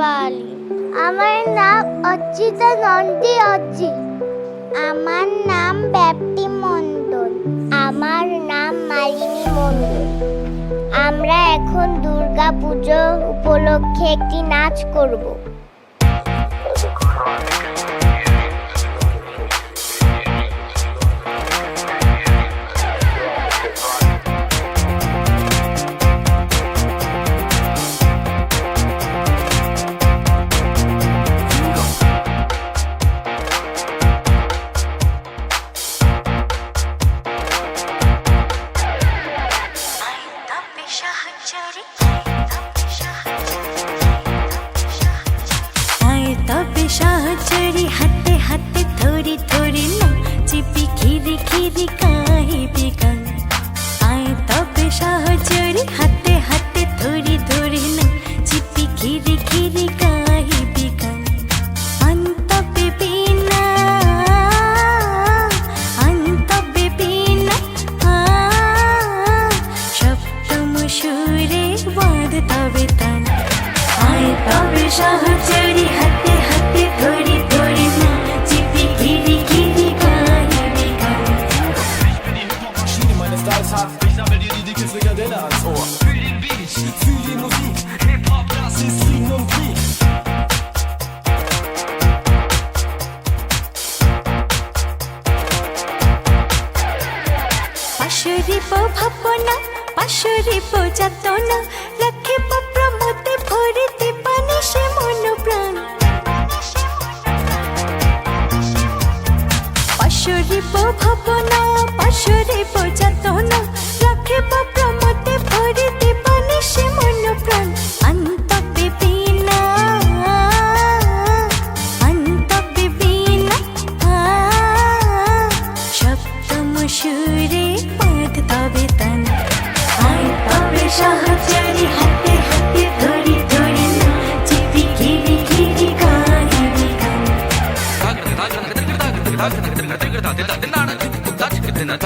বালি আমার নাম অর্চিতা নন্দী অর্জি আমার নাম ব্যাপ্তি মণ্ডল। আমার নাম মালিনী মণ্ডল। আমরা এখন দুর্গা পুজো উপলক্ষে একটি নাচ করব।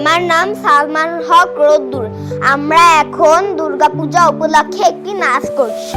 আমার নাম সালমান হক রোদ্দুর। আমরা এখন দুর্গাপূজা উপলক্ষে একটি নাচ করছি।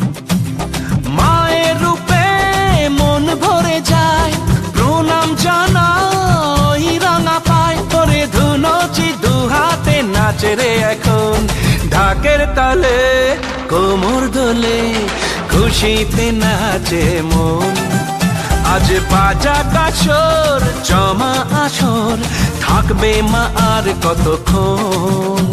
ভরে যায়। প্রণাম জানাই রাঙা পায়। তোরে ধুনচি দু হাতে নাচে রে এখন। ঢাকের তালে, কোমর দোলে, খুশিতে নাচে মন। আজ বাজা কাছর জমা আসর, থাকবে মা আর কতক্ষণ?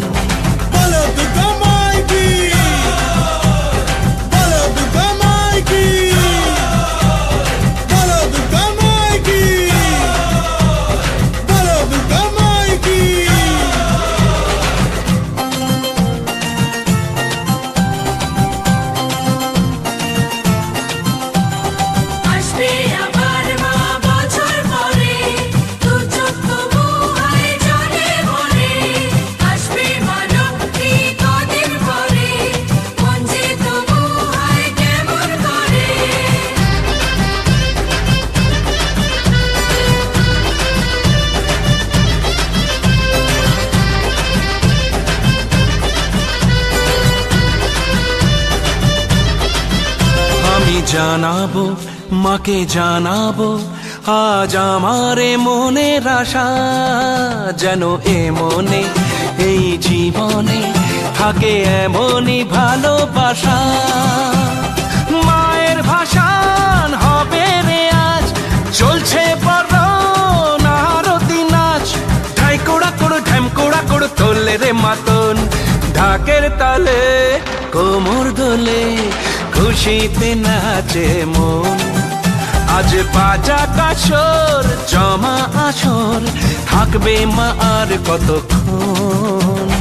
জানাব, মাকে জানাব, আজ আমারে মনের আশা যেন এ মনে, এই জীবনে থাকে এমনই ভালোবাসা। মায়ের ভাষান হবে রে আজ, চলছে নারতি নাচ। ঢাই কোড়া কোড়, ঢ্যাম কোড়া কোড়, তোলে রে মাতন, ঢাকের তালে, কোমর দোলে খুশিতে নাচে মন। আজ বাজা কাশর জমা আসর থাকবে মা আর কতক্ষণ?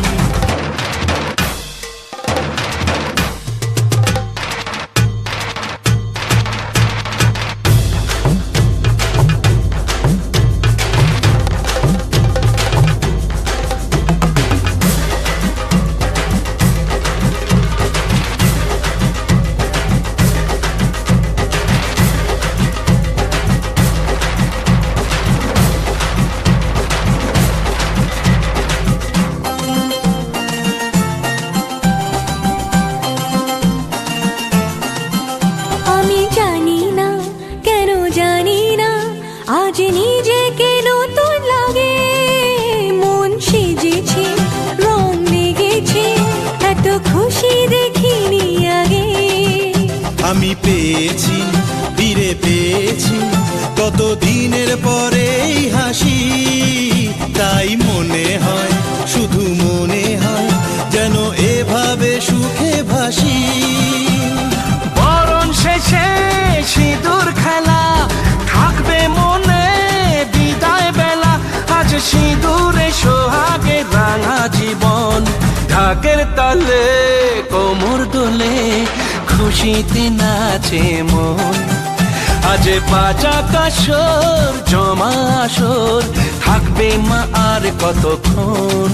সিঁদুরে সোহাগে রাঙা জীবন, ঢাকের তালে, কোমর দোলে, খুশিতে নাচে মন। আজ বাজা কাসর জমা আসর, থাকবে মা আর কতক্ষণ?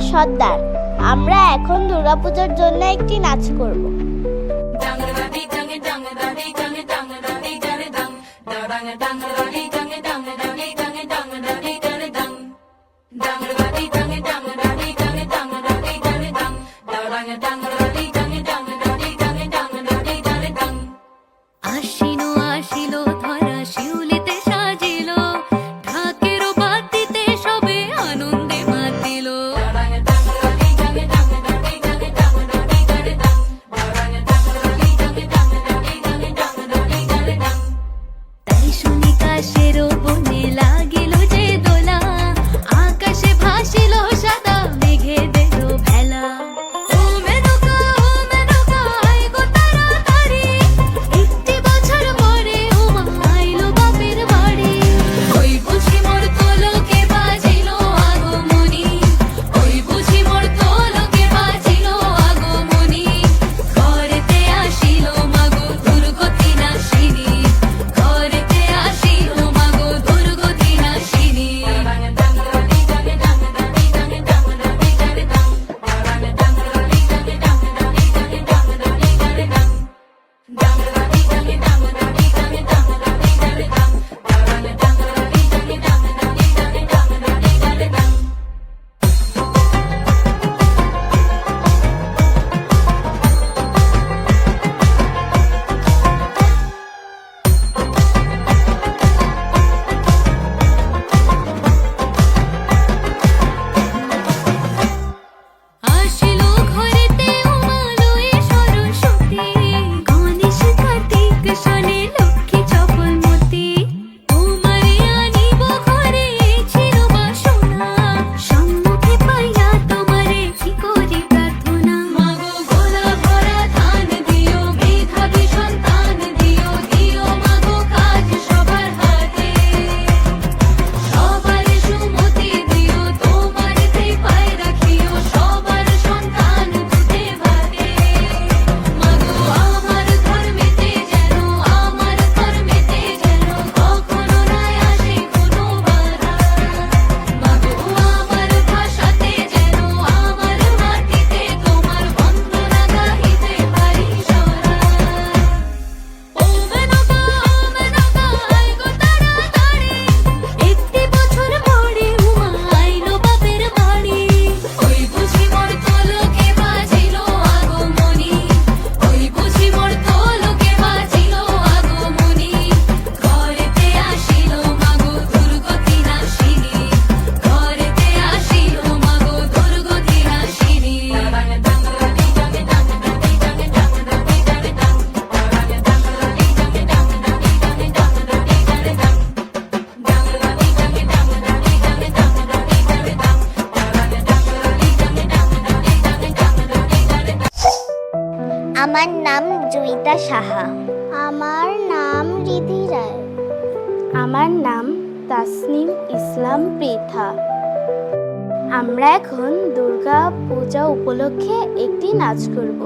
সর্দার। আমরা এখন দুর্গাপূজার জন্য একটি নাচ করব। আমার নাম জুইতা সাহা। আমার নাম রিধি রায়। আমার নাম তাসনিম ইসলাম পৃথা। আমরা এখন দুর্গা পূজা উপলক্ষে একটি নাচ করব।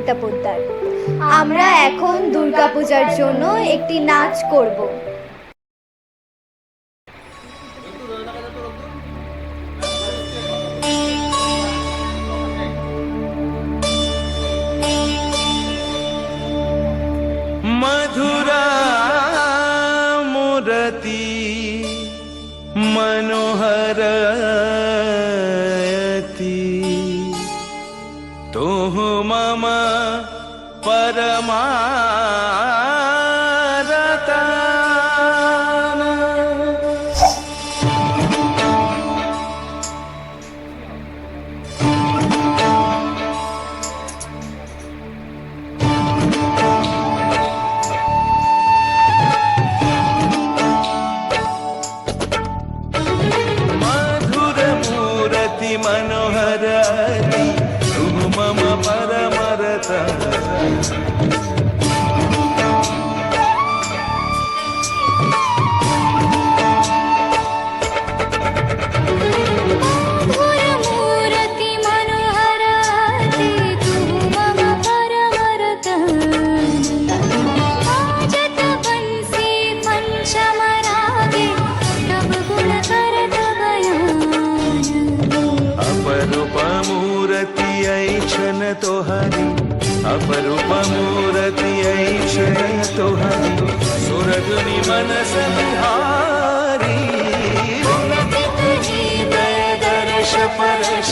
সবিতা পোদ্দার আমরা এখন দুর্গাপূজার জন্য একটি নাচ করব।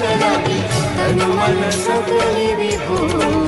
सकलि तनु मन सकलि विभो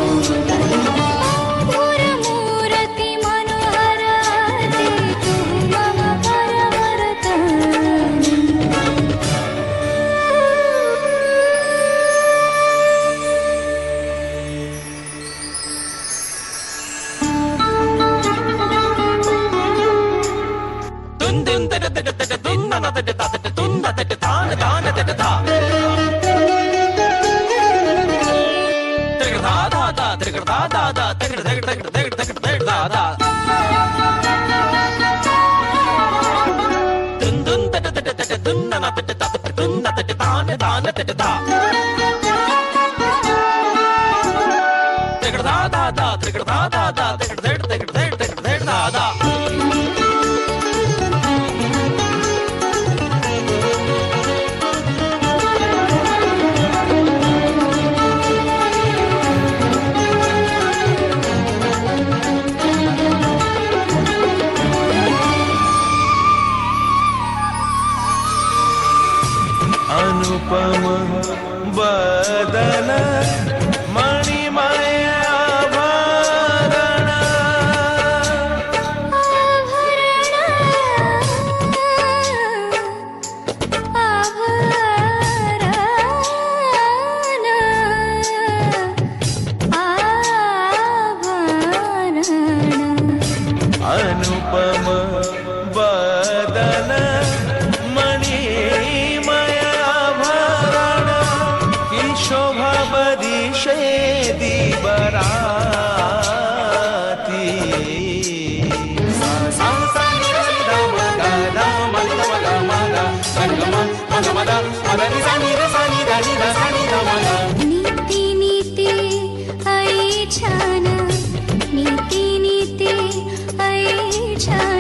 time.